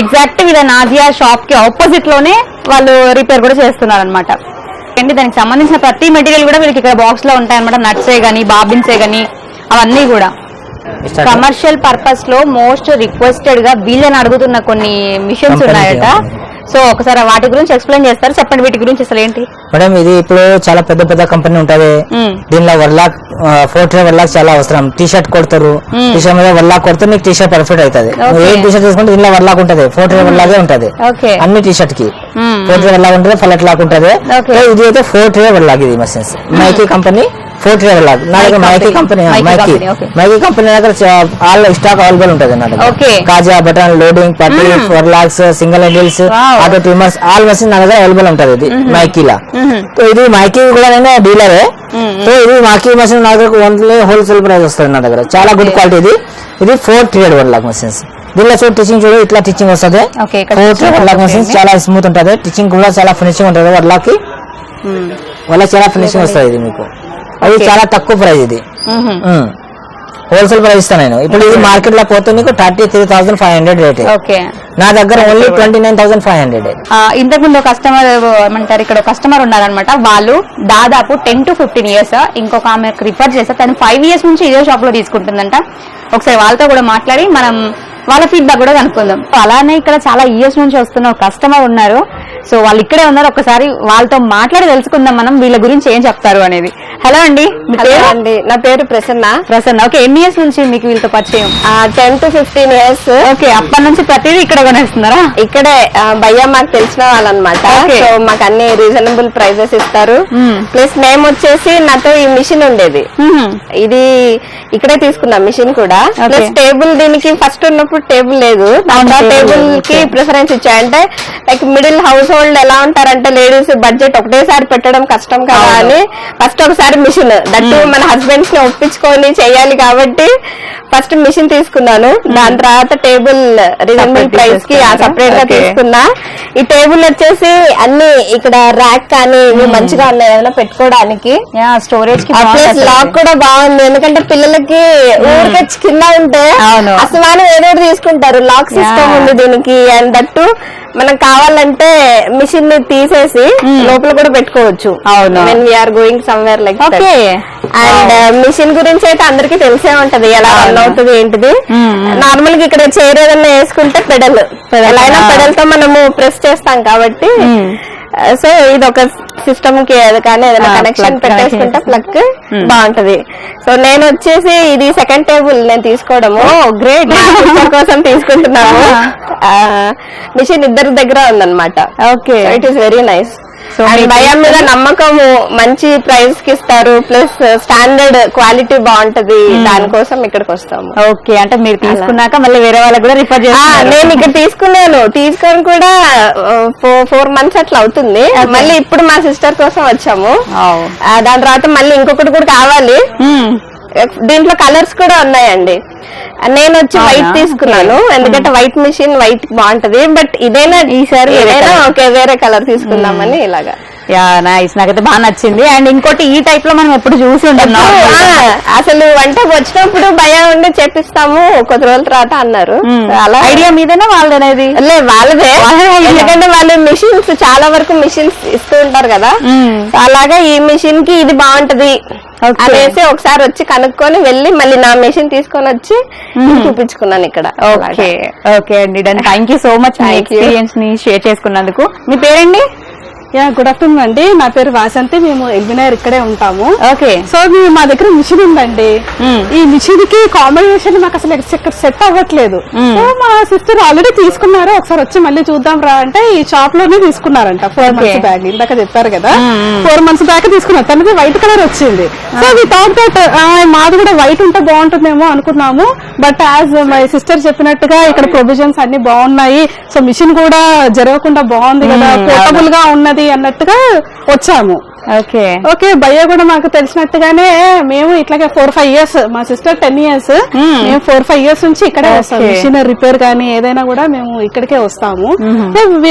S1: ఎగ్జాక్ట్ వీళ్ళ నాజియా షాప్కి ఆపోజిట్లోనే వాళ్ళు రిపేర్ కూడా చేస్తున్నారు అనమాట అండి దానికి సంబంధించిన ప్రతి మెటీరియల్ కూడా వీళ్ళకి ఇక్కడ బాక్స్లో ఉంటాయి అనమాట నట్సే గానీ బాబిన్సే గానీ అవన్నీ కూడా. కమర్షియల్ పర్పస్లో మోస్ట్ రిక్వెస్టెడ్గా వీళ్ళని అడుగుతున్న కొన్ని మిషన్స్ ఉన్నాయట. సో ఒకసారి వాటి గురించి ఎక్స్ప్లెయిన్ చేస్తారు. చెప్పండి వీటి గురించి అసలు ఏంటి?
S2: మేడం ఇది ఇప్పుడు చాలా పెద్ద పెద్ద కంపెనీ ఉంటది. దీనిలో వన్ లాక్ ఫోర్ ట్రే చాలా అవసరం. టీ షర్ట్ కొడతారు. టీ షర్ట్ మీద వన్ లాక్ కొడితే నీకు టీ షర్ట్ పర్ఫెక్ట్ అవుతుంది ఏ. టీ షర్ట్ తీసుకుంటే దీనిలో వన్ లాక్ ఉంటది. ఫోర్ ట్రే ఉంటది.
S1: ఓకే.
S2: అన్ని టీ
S1: షర్ట్కి.
S2: ఫోర్ ట్రే ఉంటుంది ఫలట్ లాక్ ఉంటది ఇది అయితే ఫోర్ ట్రే వన్ లాక్ ఇది machines మైకీ company four thread one lock నా దగ్గర మైకీ. కంపెనీ మైకీ. మైకీ కంపెనీ దగ్గర ఆల్ స్టాక్ అవైలబుల్ ఉంటది నా దగ్గర. కాజా బటన్ లోడింగ్ పట్టి. ఫోర్ లాక్స్ సింగిల్ హెడిల్స్. ఆటో ట్రిమ్మర్స్ ఆల్ మషిన్ నా దగ్గర అవైలబుల్ ఉంటది ఇది మైకీలా
S1: మ్మ్.
S2: సో ఇది మైకీ కూడా నేను డీలరే. సో ఇది మాకీ మషిన్ నా దగ్గర ఓన్లీ హోల్సేల్ ప్రైస్ వస్తుంది నా దగ్గర చాలా గుడ్ క్వాలిటీ ఇది ఇది four trade one lock machines దీనిలో చూడు టీచింగ్ చూడు ఇట్లా టీచింగ్ వస్తుంది ఫోర్ వన్ లాక్. మషిన్స్ చాలా స్మూత్ ఉంటుంది టీచింగ్ కూడా చాలా ఫినిషింగ్ ఉంటుంది వన్ లాక్. వల్ల చాలా ఫినిషింగ్ వస్తుంది ఇది మీకు అది. చాలా తక్కువ ప్రైస్ ఇది. హోల్సేల్ ప్రైస్ ఇస్తాను నేను. ఇప్పుడు ఇది మార్కెట్లో పోతే నీకు thirty three thousand five hundred rate.
S1: Okay
S2: నా దగ్గర only twenty nine thousand five hundred.
S1: ఆ, ఇంతకుముందు ఒక కస్టమర్ ఏమంటారు ఇక్కడ కస్టమర్ ఉన్నారనమాట. వాళ్ళు దాదాపు టెన్ టు ఫిఫ్టీన్ ఇయర్స్ ఇంకొక ఆమె రిఫర్ చేస్తే తను ఫైవ్ ఇయర్స్ నుంచి ఇదే షాప్లో తీసుకుంటుందంట. ఒకసారి వాళ్ళతో కూడా మాట్లాడి మనం వాళ్ళ ఫీడ్బ్యాక్ కూడా కనుక్కుందాం. అలానే ఇక్కడ చాలా ఇయర్స్ నుంచి వస్తున్న ఒక కస్టమర్ ఉన్నారు. సో వాళ్ళు ఇక్కడే ఉన్నారు. ఒకసారి వాళ్ళతో మాట్లాడి తెలుసుకుందాం మనం వీళ్ళ గురించి ఏం చెప్తారు అనేది. హలో అండి
S3: అండి నా పేరు ప్రసన్న.
S1: ప్రసన్న ఓకే ఎన్ని ఇయర్స్ నుంచి మీకు వీళ్ళతో పరిచయం?
S3: Ten to fifteen years
S1: okay అప్పటి నుంచి ప్రతిదీ ఇక్కడ కొనేస్తున్నారా?
S3: ఇక్కడే భయ్య మాకు తెలిసిన వాళ్ళనమాట. సో మాకు అన్ని రీజనబుల్ ప్రైజెస్ ఇస్తారు. ప్లస్ మేము వచ్చేసి నాతో ఈ మిషన్ ఉండేది.
S1: మ్మ్.
S3: ఇది ఇక్కడే తీసుకున్నాం మిషన్ కూడా. ప్లస్ టేబుల్ దీనికి ఫస్ట్ ఉన్నప్పుడు టేబుల్ లేదు టేబుల్. కి. ప్రిఫరెన్స్ ఇచ్చా అంటే లైక్ మిడిల్ హౌస్ హోల్డ్ ఎలా ఉంటారంటే లేడీస్ బడ్జెట్ ఒకటేసారి పెట్టడం కష్టం కదా. అని ఫస్ట్ ఒకసారి మిషన్ దట్టు మన హస్బెండ్స్ని ఒప్పించుకొని చేయాలి కాబట్టి ఫస్ట్ మిషన్ తీసుకున్నాను దాని తర్వాత టేబుల్ రీజనబుల్ ప్రైస్కి
S1: తీసుకున్నారా? సపరేట్గా.
S3: తీసుకున్నా ఈ టేబుల్ వచ్చేసి అన్ని ఇక్కడ ర్యాక్ కానీ ఇవి మంచిగా ఉన్నాయి ఏదైనా పెట్టుకోవడానికి
S1: స్టోరేజ్
S3: ఆ. లాక్ కూడా బాగుంది ఎందుకంటే పిల్లలకి ఊరికే కింద ఉంటే. అసమానం ఏదో తీసుకుంటారు లాక్ సిస్టమ్. ఉంది దీనికి అండ్ దట్టు మనం కావాలంటే మిషన్ని తీసేసి లోపల కూడా పెట్టుకోవచ్చు
S1: అవును.
S3: When we are going somewhere
S1: like
S3: okay and machine గురించి అయితే అందరికి తెలిసే ఉంటది ఎలా రన్. అవుతుంది ఏంటిది. నార్మల్గా ఇక్కడ చైర్ ఏదైనా వేసుకుంటే పెడల్ ఎలా అయినా
S1: ఆ.
S3: పెడల్తో మనము ప్రెస్ చేస్తాం కాబట్టి
S1: మ్మ్.
S3: సో ఇది ఒక సిస్టమ్కి కానీ ఏదైనా కనెక్షన్ పెట్టేసుకుంటే. ప్లగ్. బాగుంటది. సో నేను వచ్చేసి ఇది సెకండ్ టేబుల్ నేను తీసుకోవడము.
S1: గ్రేట్
S3: కోసం తీసుకుంటున్నాము. మిషన్ ఇద్దరి దగ్గర ఉందన్నమాట. Okay. It is
S1: very
S3: nice
S1: మీరు
S3: భయం మీద నమ్మకము మంచి ప్రైస్కి ఇస్తారు ప్లస్ స్టాండర్డ్ క్వాలిటీ బాగుంటది దానికోసం ఇక్కడికి వస్తాము.
S1: ఓకే అంటే మీరు తీసుకున్నాక మళ్ళీ వేరే వాళ్ళకి కూడా రిఫర్
S3: ఆ,
S1: చేస్తారు
S3: నేను ఇక్కడ తీసుకున్నాను. తీసుకొని కూడా ఫోర్ మంత్స్ అట్లా అవుతుంది. మళ్ళీ ఇప్పుడు మా సిస్టర్ కోసం వచ్చాము. దాని తర్వాత మళ్ళీ ఇంకొకటి కూడా కావాలి.
S1: మ్మ్.
S3: దీంట్లో కలర్స్ కూడా ఉన్నాయండి. నేను వచ్చి? వైట్ తీసుకున్నాను. ఎందుకంటే వైట్ మిషన్ వైట్ బాగుంటది. బట్ ఇదైనా
S1: ఈసారి
S3: ఏదైనా. ఓకే వేరే కలర్ తీసుకుందామని ఇలాగా.
S1: యా నైస్ నాకైతే బాగా నచ్చింది. అండ్ ఇంకోటి ఈ టైప్లో మనం ఎప్పుడు చూసి ఉంటున్నాం
S3: అసలు వంట వచ్చినప్పుడు భయం ఉండి చేపిస్తాము కొద్ది రోజుల తర్వాత అన్నారు. So, అలా
S1: ఐడియా మీదేనా వాళ్ళదేనేది?
S3: లే వాళ్ళదే. ఎందుకంటే వాళ్ళు మిషన్స్ చాలా వరకు మిషన్స్ ఇస్తూ ఉంటారు కదా. అలాగా ఈ మిషన్కి ఇది బాగుంటది. అనేసి ఒకసారి వచ్చి కనుక్కొని వెళ్ళి మళ్ళీ నా మిషన్ తీసుకొని వచ్చి చూపించుకున్నాను ఇక్కడ.
S1: ఓకే ఓకే అండి.
S3: Thank you
S1: so much. ఎక్స్పీరియన్స్ని షేర్ చేసుకున్నందుకు. మీ పేరండి?
S4: యా గుడ్ ఆఫ్టర్నూన్ అండి. నా పేరు వాసంతి. మేము ఎల్బినగర్ ఇక్కడే ఉంటాము.
S1: ఓకే.
S4: సో మేము మా దగ్గర మిషన్ ఉందండి. ఈ మిషన్కి కాంబినేషన్ మాకు అసలు ఇక్కడ సెట్ అవ్వట్లేదు. సో మా సిస్టర్ ఆల్రెడీ తీసుకున్నారు. ఒకసారి వచ్చి మళ్ళీ చూద్దాం రా అంటే ఈ షాప్లోనే తీసుకున్నారంట. ఫోర్. మంత్స్ బ్యాగ్ ఇందాక చెప్పారు కదా. ఫోర్ మంత్స్ బ్యాక్ తీసుకున్నారు. తనది వైట్ కలర్ వచ్చింది. సో వి థాట్ దట్ మాది కూడా వైట్ ఉంటే బాగుంటుందేమో అనుకున్నాము. బట్ యాజ్ మై సిస్టర్ చెప్పినట్టుగా ఇక్కడ ప్రొవిజన్స్ అన్ని బాగున్నాయి. సో మిషన్ కూడా జరగకుండా బాగుంది కదా. పోర్టబుల్గా ఉన్నది అన్నట్టుగా వచ్చాము.
S1: ఓకే.
S4: ఓకే భయ్య కూడా మాకు తెలిసినట్టుగానే మేము ఇట్లాగే ఫోర్ ఫైవ్ ఇయర్స్ మా సిస్టర్ టెన్ ఇయర్స్. మేము ఫోర్ ఫైవ్ ఇయర్స్ నుంచి ఇక్కడే వస్తాం. మిషన్ రిపేర్ కానీ ఏదైనా కూడా మేము ఇక్కడికే వస్తాము.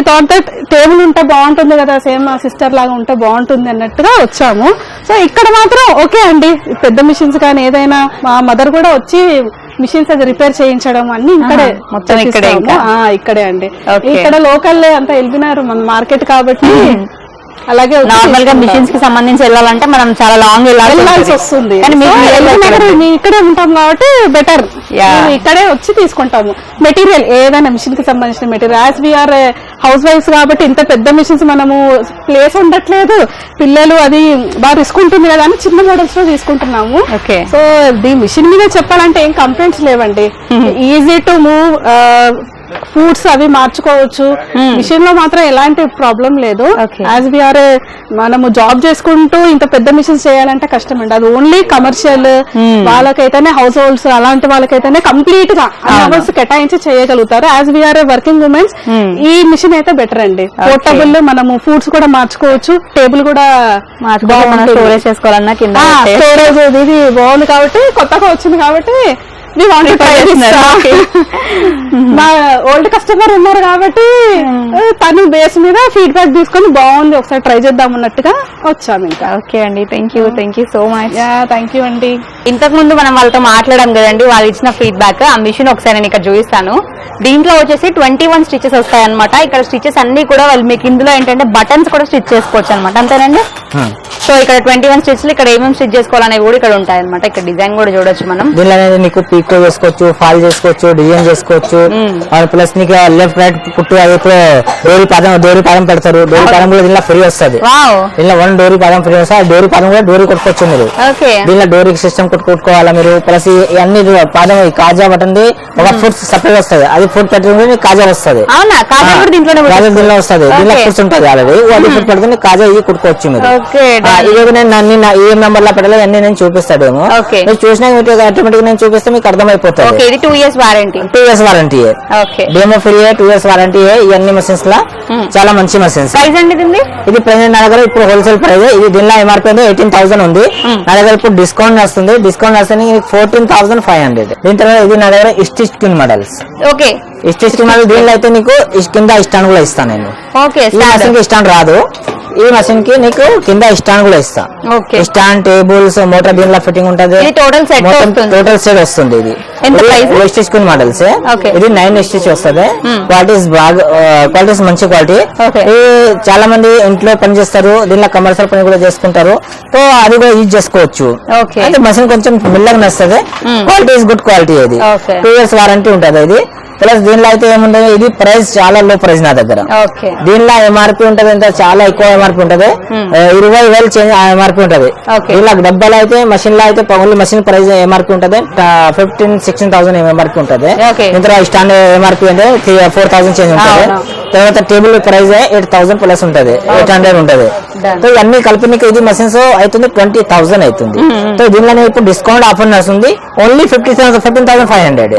S4: థాట్ దట్ టేబుల్ ఉంటే బాగుంటుంది కదా సేమ్ మా సిస్టర్ లాగా ఉంటే బాగుంటుంది అన్నట్టుగా వచ్చాము. సో ఇక్కడ మాత్రం ఓకే అండి. పెద్ద మిషన్స్ కానీ ఏదైనా మా మదర్ కూడా వచ్చి మిషన్స్ అది రిపేర్ చేయించడం అన్ని ఇక్కడే
S1: మొత్తం ఇక్కడే
S4: ఇక్కడే అండి. ఇక్కడ లోకల్ అంతా వెళ్ళినారు మన మార్కెట్ కాబట్టి అలాగే
S1: నార్మల్గా. మిషన్స్కి సంబంధించి వెళ్ళాలంటే మనం చాలా లాంగ్
S4: వెళ్ళాల్సి వస్తుంది.
S1: ఇక్కడ
S4: ఉంటాం కాబట్టి బెటర్. ఇక్కడే వచ్చి తీసుకుంటాము. మెటీరియల్ ఏదైనా మిషన్కి సంబంధించిన మెటీరియల్ యాజ్ వీఆర్ హౌస్ వైఫ్స్ కాబట్టి ఇంత పెద్ద మిషన్స్ మనము ప్లేస్ ఉండట్లేదు. పిల్లలు అది బాగా రిస్క్ ఉంటుంది కదా అని చిన్న మోడల్స్లో తీసుకుంటున్నాము. సో ది మిషన్ మీద చెప్పాలంటే ఏం కంప్లైంట్స్ లేవండి. ఈజీ టు మూవ్ ఫుడ్స్ అవి మార్చుకోవచ్చు. మిషన్లో మాత్రం ఎలాంటి ప్రాబ్లం లేదు. యాజ్ వీఆర్ మనము జాబ్ చేసుకుంటూ ఇంత పెద్ద మిషన్స్ చేయాలంటే కష్టం అండి అది ఓన్లీ కమర్షియల్ వాళ్ళకైతేనే హౌస్ హోల్డ్స్ అలాంటి వాళ్ళకైతేనే కంప్లీట్గా అవర్స్ కేటాయించి చేయగలుగుతారు. As we are working womens ఈ మిషన్ అయితే బెటర్ అండి. పోర్టబుల్ మనము ఫుడ్స్ కూడా మార్చుకోవచ్చు. టేబుల్ కూడా
S1: స్టోరేజ్ చేసుకోవాలన్నా కింద
S4: స్టోరేజ్ ఇది బాగుంది కాబట్టి కొత్తగా వచ్చింది కాబట్టి మా ఓల్డ్ కస్టమర్ ఉన్నారు కాబట్టి తను బేస్ మీద ఫీడ్బ్యాక్ తీసుకొని బాగుంది ఒకసారి ట్రై చేద్దాం అన్నట్టుగా వచ్చాము ఇంకా.
S1: ఓకే అండి thank you thank you so much
S4: yeah thank you అండి.
S1: ఇంతకు ముందు మనం వాళ్ళతో మాట్లాడాం కదండి వాళ్ళు ఇచ్చిన ఫీడ్బ్యాక్ ఆ మిషన్ ఒకసారి నేను ఇక్కడ చూపిస్తాను. దీంట్లో వచ్చేసి ట్వంటీ వన్ స్టిచెస్ వస్తాయి అనమాట ఇక్కడ స్టిచెస్ అన్ని కూడా వాళ్ళు మీకు ఇందులో ఏంటంటే బటన్స్ కూడా స్టిచ్ చేసుకోవచ్చు అనమాట అంతేనండి? సో ఇక్కడ ట్వంటీ వన్ స్టిచ్లు ఇక్కడ ఏమేమి స్టిచ్ చేసుకోవాలనేవి కూడా ఇక్కడ ఉంటాయి అనమాట ఇక్కడ డిజైన్ కూడా చూడొచ్చు మనం.
S2: దీనిలో అనేది నీకు పీకో చేసుకోవచ్చు ఫాల్ చేసుకోవచ్చు డిజైన్ చేసుకోవచ్చు. ప్లస్ నీకు లెఫ్ట్ రైట్ పుట్టు అది ఇప్పుడు డోరీ పాదం డోరీ పాదం పెడతారు. డోరీ పాదం కూడా దీనిలో ఫ్రీ వస్తుంది. దీనిలో వన్ డోరీ పాదం ఫ్రీ వస్తుంది. డోరీ పాదం కూడా డోరీ కొట్టుకోవచ్చు మీరు. దీనిలో డోరీ సిస్టమ్ కొట్టుకోవాలా మీరు? ప్లస్ ఇవన్నీ పాదం కాజా బటన్ ఒక ఫుడ్ సపరేట్ వస్తుంది. అది ఫుడ్ మీకు కాజా వస్తుంది.
S1: కాజా.
S2: దీనిలో వస్తుంది. దీనిలో. ఫుడ్స్ ఉంటుంది ఆల్రెడీ అది ఫుడ్ పెడుతుంది కాజా ఇది కుట్టుకోవచ్చు మీరు. ఇవి నేను అన్ని నా ఏ నెంబర్లో పెట్టలేదు. అన్ని నేను చూపిస్తాడేమో చూసినా ఆటోమేటిక్ నేను చూపిస్తే మీకు అర్థమైపోతుంది.
S1: ఓకే ఇది two years warranty
S2: two years warranty
S1: okay
S2: demo free two years warranty ఇవన్నీ మషిన్స్ లా చాలా మంచి మషిన్స్
S1: ప్రైస్ అండి దీన్ని
S2: ఇది నా దగ్గర ఇప్పుడు హోల్సేల్ ప్రైస్ ఇది దీనిలో ఎంఆర్పీ ఎయిటీన్ థౌసండ్ ఉంది. నా దగ్గర ఇప్పుడు డిస్కౌంట్ వస్తుంది. డిస్కౌంట్ వస్తుంది ఫోర్టీన్ థౌసండ్ ఫైవ్ హండ్రెడ్ దీని తర్వాత ఇది నా దగ్గర స్టిచ్ మోడల్స్
S1: ఓకే
S2: స్టిచ్ దీనిలో అయితే నీకు కింద స్టాండ్ కూడా ఇస్తాను నేను.
S1: ఓకే
S2: ఈ మషిన్కి స్టాండ్ రాదు. ఈ మషిన్కి నీకు కింద స్టాండ్ కూడా ఇస్తా.
S1: ఓకే.
S2: స్టాండ్ టేబుల్స్ మోటార్ దీనిలో ఫిట్టింగ్ ఉంటది.
S1: set వస్తుంది.
S2: టోటల్ సెట్ వస్తుంది ఇది? స్టిచ్ కున్ మోడల్స్. ఇది నైన్ స్టిచ్ వస్తుంది. క్వాలిటీస్ బాగా క్వాలిటీస్ మంచి క్వాలిటీ. చాలా మంది ఇంట్లో పని చేస్తారు. దీనిలో కమర్షియల్ పని కూడా చేసుకుంటారు. సో అది కూడా యూజ్ చేసుకోవచ్చు. అయితే మషిన్ కొంచెం మెల్లగా నస్తుంది క్వాలిటీ ఇస్ గుడ్ క్వాలిటీ ఇది. టూ ఇయర్స్ వారంటీ ఉంటుంది ఇది. ప్లస్ దీనిలో అయితే ఏముంటుంది? ఇది ప్రైస్ చాలా లో ప్రైస్ నా దగ్గర. దీనిలో ఎంఆర్పి ఉంటది ఎంత? చాలా ఎక్కువ ఎంఆర్పి ఉంటది. ఇరవై వేలు చేంజ్ ఎంఆర్పి ఉంటది. దీనిలో డబ్బాలు అయితే మషిన్లో అయితే ఓన్లీ మషిన్ ప్రైస్ ఎంఆర్పి ఉంటది. ఫిఫ్టీన్ సిక్స్టీన్ థౌసండ్ ఎంఆర్పి ఉంటది. ఇంత స్టాండ్ ఎంఆర్పి అంటే ఫోర్ థౌసండ్ చేంజ్ ఉంటది. తర్వాత table price eight thousand plus ఉంటది. ఎయిట్ హండ్రెడ్ ఉంటది. ఇవన్నీ కలిపి నీకు ఇది మషిన్స్ అవుతుంది ట్వంటీ థౌసండ్ అవుతుంది సో దీనిలో ఇప్పుడు డిస్కౌంట్ ఆఫర్ నడుస్తుంది. Only fifty fifteen thousand five hundred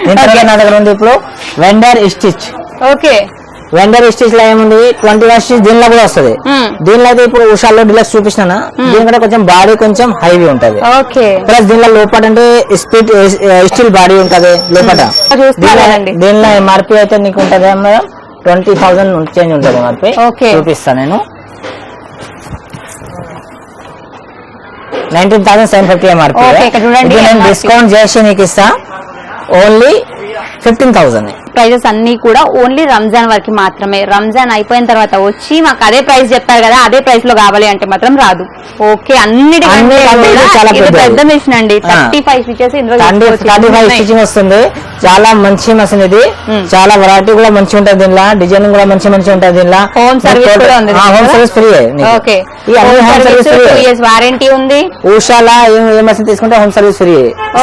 S2: నా దగ్గర ఉంది ఇప్పుడు. వెండర్ స్టిచ్
S1: ఓకే
S2: వెండర్ స్టిచ్లో ఏముంది? ట్వంటీ వన్ స్టిచ్ దీనిలో కూడా వస్తుంది.
S1: Hmm.
S2: దీనిలో అయితే ఇప్పుడు ఉషాలో డిలక్స్ చూపించిన దీనికంటే కొంచెం బాడీ కొంచెం హైవీ ఉంటది.
S1: ఓకే
S2: ప్లస్ దీనిలో లోపల అంటే స్పీడ్ స్టీల్ బాడీ ఉంటది లోపల
S1: చూస్తున్నానండి.
S2: దీనిలో- ఎంఆర్పి అయితే నీకు ఉంటది మేడం ట్వంటీ థౌసండ్ చేంజ్ ఉంటది ఎంఆర్పి. చూపిస్తాను నేను.
S1: Nineteen thousand seven
S2: fifty
S1: MRP.
S2: Discount చేసి నీకు ఇస్తా. ఓన్లీ ఫిఫ్టీన్ థౌసండ్
S1: ప్రైజెస్ అన్ని కూడా ఓన్లీ రంజాన్ వరకు మాత్రమే. రంజాన్ అయిపోయిన తర్వాత వచ్చి మాకు అదే ప్రైస్ చెప్పారు కదా అదే ప్రైస్లో కావాలి అంటే మాత్రం రాదు. ఓకే అన్నిటికంటే
S2: పెద్దది.
S1: పెద్ద మిషన్ అండి. థర్టీ ఫైవ్ ఇందులో
S2: థర్టీ ఫైవ్. స్టిచింగ్ వస్తుంది. చాలా మంచి మషిన్ ఇది.
S1: మ్మ్.
S2: చాలా వెరైటీ కూడా మంచి ఉంటుంది దీనిలో. డిజైన్ కూడా మంచి మంచి ఉంటుంది దీనిలో.
S1: హోమ్ సర్వీస్ కూడా ఉంది
S2: హోమ్ సర్వీస్ ఫ్రీ
S1: ఓకే
S2: ఈ అన్ని home service
S1: two
S2: free
S1: years warranty ఉంది.
S2: ఊషాలా ఏ మషిన్ తీసుకుంటే హోమ్ సర్వీస్ ఫ్రీ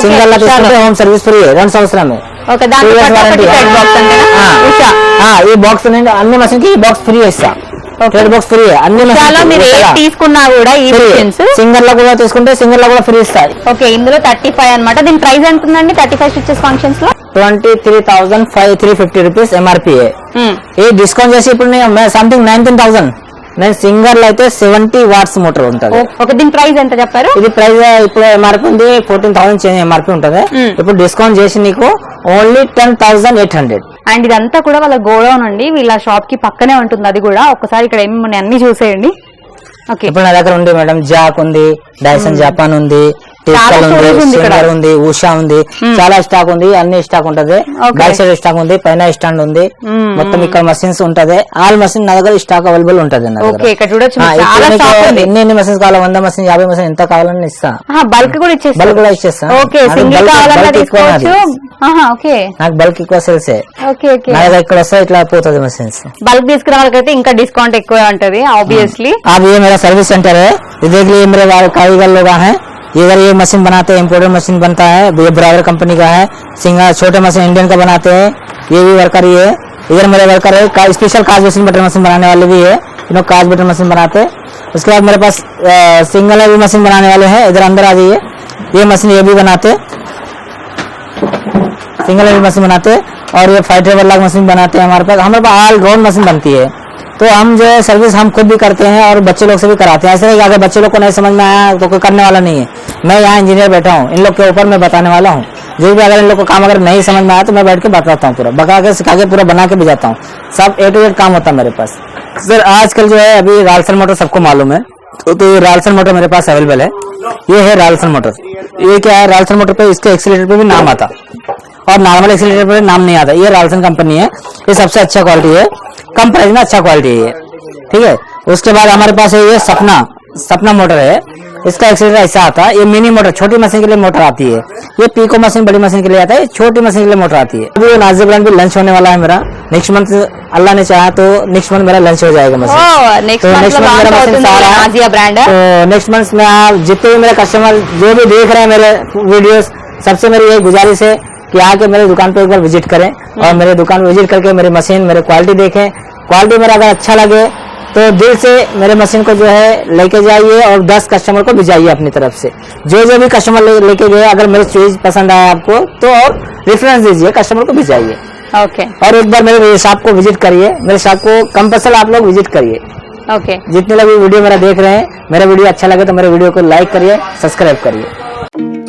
S2: సింగల్ లా తీసుకుంటే
S1: ఉషాలో.
S2: హోమ్ సర్వీస్ ఫ్రీ రెండు సంవత్సరమే. ఈ బాక్స్ అన్ని మషిన్కి ఈ బాక్స్ ఫ్రీ ఇస్తా. రెడ్ బాక్స్ ఫ్రీ అన్ని
S1: తీసుకున్నా కూడా ఈ
S2: సింగర్లో కూడా తీసుకుంటే సింగర్లో కూడా ఫ్రీ ఇస్తారు
S1: ఓకే ఇందులో థర్టీ ఫైవ్ అనమాట దీని ప్రైస్ ఎంత ఉందండి థర్టీ ఫైవ్ స్విచెస్ ఫంక్షన్స్లో
S2: twenty three thousand five three fifty rupees MRP
S1: hmm.
S2: ఈ డిస్కౌంట్ చేసి ఇప్పుడు నేను సంథింగ్ నైన్టీన్ థౌసండ్ నేను సింగర్లో అయితే సెవెంటీ వాట్స్ మోటార్ ఉంటుంది.
S1: ఓకే దీని ప్రైస్ ఎంత చెప్పారు?
S2: ఇది ప్రైస్ ఇప్పుడు ఎంఆర్పీ ఉంది ఫోర్టీన్ థౌసండ్ ఎంఆర్పీ ఉంటుంది. ఇప్పుడు డిస్కౌంట్ చేసి నీకు only ten thousand eight hundred.
S1: And ఇదంతా కూడా వాళ్ళ గోడౌన్ అండి. వీళ్ళ షాప్కి పక్కనే ఉంటుంది అది కూడా. ఒకసారి ఇక్కడ ఏమి అన్ని చూసేయండి. ఓకే.
S2: ఇప్పుడు నా దగ్గర ఉంది మేడం జాక్ ఉంది డైసన్ జపాన్ ఉంది
S1: చాలా
S2: టిస్కల్ ఉంది
S1: storage ఉంది ఇక్కడ.
S2: సింగర్ ఉంది ఉషా ఉంది చాలా స్టాక్ ఉంది అన్ని స్టాక్ ఉంటది
S1: Okay.
S2: బ్యాక్ సైడ్ స్టాక్ ఉంది పైన స్టాండ్ ఉంది
S1: మ్మ్.
S2: మొత్తం ఇక్కడ మషిన్స్ ఉంటది ఆల్ మషిన్ నా దగ్గర స్టాక్ అవైలబుల్ ఉంటది నా దగ్గర.
S1: ఓకే ఇక్కడ చూడొచ్చు
S2: ఆ,
S1: మీకు
S2: ఇప్పుడు
S1: చాలా
S2: నీకు
S1: స్టాక్ ఉంది
S2: ఎన్ని ఎన్ని మషిన్స్ కావాలి వంద మషిన్ యాభై మషిన్ ఎంత కావాలని ఇస్తా
S1: బల్క్ కూడా ఇచ్చేస్తారు
S2: బల్క్ కూడా ఇచ్చేస్తా
S1: ఓకే
S2: నాకు
S1: సింగిల్
S2: bulk-
S1: కావాలన్నా
S2: bulk ఎక్కువ నాది.
S1: తీసుకోవచ్చు ఆహా, ఓకే
S2: నాకు బల్క్ ఎక్కువ సేల్స్
S1: ఓకే ఓకే
S2: నా దగ్గర ఇక్కడ వస్తే ఇట్లా పోతుంది మషిన్స్
S1: బల్క్ తీసుకున్న వాళ్ళకైతే ఇంకా డిస్కౌంట్ ఎక్కువ ఉంటది ఆబ్వియస్లీ
S2: अब ये मेरा सर्विस सेंटर है ये देख लिए मेरे वाले कारीगर लोग हैं इधर ये मशीन बनाते हैं इम्पोर्टेड मशीन बनता है ये ब्रावर कंपनी का है सिंगर छोटे मशीन इंडियन का बनाते हैं ये भी वर्कर ही है। इधर मेरे वर्कर है का, स्पेशल काज मशीन बटन मशीन बनाने वाले भी है इन काज बटर मशीन बनाते हैं। उसके बाद मेरे पास सिंगल भी मशीन बनाने वाले हैं इधर अंदर आ जाइए। ये मशीन ये भी बनाते सिंगल भी मशीन बनाते और ये फाइव टेबल लाख मशीन बनाते हैं हमारे पास। हमारे पास ऑल राउंड मशीन बनती है। तो हम जो है सर्विस हम खुद भी करते हैं और बच्चे लोग से भी कराते हैं। ऐसे नहीं अगर बच्चे लोग को नहीं समझ में आया तो कोई करने वाला नहीं है। मैं यहाँ इंजीनियर बैठा हूँ। इन लोग के ऊपर मैं बताने वाला हूँ। जो भी अगर इन लोग को काम अगर नहीं समझ में आया तो मैं बैठ के बताता हूँ पूरा। बता के सिखा के पूरा बना के भी जाता हूँ। सब ए टू जेड काम होता है मेरे पास। सर आजकल जो है अभी रालसन मोटर सबको मालूम है। तो, तो ये रालसन मोटर मेरे पास अवेलेबल है। ये है रालसन मोटर ये क्या है? रालसन मोटर पे इसके एक्सीटर पे भी नाम आता। और नॉर्मल एक्सीटर पे नाम नहीं आता। ये रालसन कंपनी है। ये सबसे अच्छा क्वालिटी है। कम प्राइस में अच्छा क्वालिटी है ठीक है? उसके बाद हमारे पास है ये सपना। सपना मोटर है। इसका एक्सीटर ऐसा आता है ये मिनी मोटर छोटी मशीन के लिए मोटर आती है। ये पीको मशीन बड़ी मशीन के लिए आता है छोटी मशीन के लिए मोटर आती है। अभी नाजी ब्रांड भी लंच होने वाला है मेरा। नेक्स्ट मंथ अल्लाह ने चाहा तो नेक्स्ट मंथ मेरा लंच हो जाएगा मशीन नेक्स्ट
S1: मंथ
S2: मेरा मशीन नाजिया ब्रांड है। नेक्स्ट मंथ तो में आप जितने भी मेरे कस्टमर जो भी देख रहे हैं मेरे वीडियो सबसे मेरी यही गुजारिश है की आके मेरे दुकान पर एक बार विज़िट करें और मेरे दुकान पर विज़िट करके मेरी मशीन मेरी क्वालिटी देखें। क्वालिटी मेरा अगर अच्छा लगे तो दिल से मेरे मशीन को जो है लेके जाइए और 10 कस्टमर को भिजाइए अपनी तरफ़ से। जो जो भी कस्टमर ले, लेके गए अगर मेरी चीज़ पसंद आया आपको तो और रेफरेंस दीजिए कस्टमर को भिजाइए।
S1: ओके
S2: और एक बार मेरे शॉप को विज़िट करिए। मेरे शॉप को कंपल्सर आप लोग विज़िट करिए।
S1: ओके
S2: जितने लोग वीडियो मेरा देख रहे हैं मेरा वीडियो अच्छा लगे तो मेरे वीडियो को लाइक करिए सब्सक्राइब करिए।